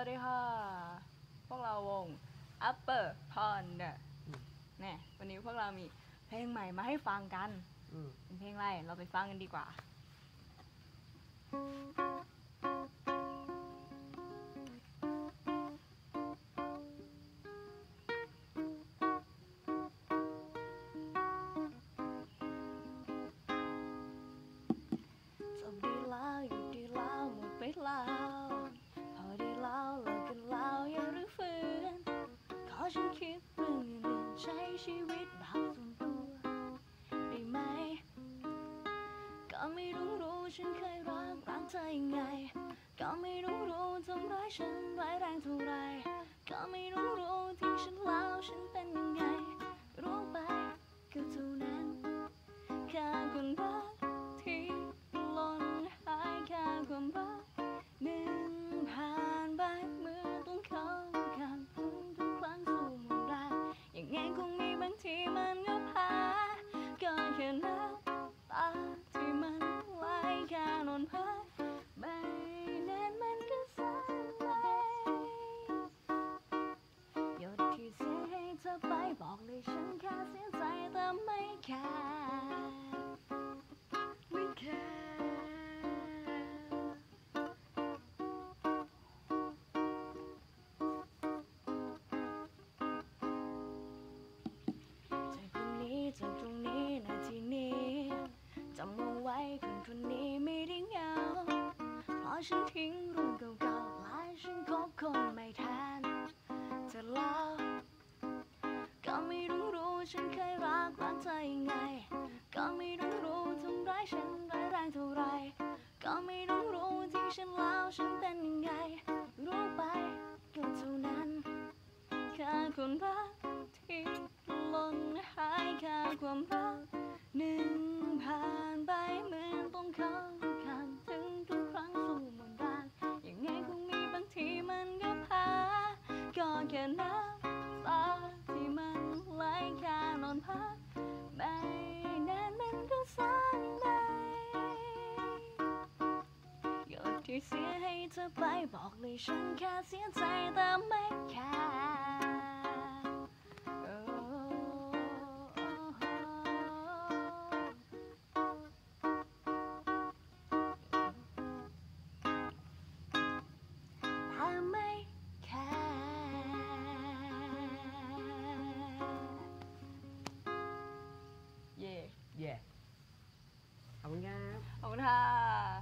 วัสดีค่ะ พวกเราวง Upper Pond อืมเนี่ยวันนี้พวกเรามีเพลงใหม่มาให้ฟังกัน อืม เป็นเพลงอะไร เราไปฟังกันดีกว่า ฉันคิดเรื่องอื่นๆใช้ชีวิตแบบส่วนตัวได้ไหม ก็ไม่รู้รู้ฉันเคยรักรักเธอยังไง ก็ไม่รู้รู้ทำร้ายฉันร้ายแรงเท่าไร ก็ไม่รู้รู้ที่ฉันแล้วฉันเป็นยังไง ไปบอกเลยฉันแค่เสียใจแต่ไม่แคร์ไม่แคร์จากตรงนี้จากตรงนี้นาทีนี้จำเอาไว้คนคนนี้ไม่ได้เหงาเพราะฉันทิ้งเรื่องเก่าๆและฉันคบคนใหม่แทนเธอแล้ว ฉันเคยรักรักเธอยังไง ก็ไม่รู้รู้ทำร้ายฉันร้ายแรงเท่าไร ก็ไม่รู้รู้ทิ้งฉันแล้วฉันเป็นยังไง รู้ไปก็เท่านั้นแค่คนรักที่หล่นหายแค่ความรัก ที่เสียให้เธอไปบอกเลยฉันแค่เสียใจแต่ไม่แค่เย่เย่ขอบคุณครับขอบคุณค่ะ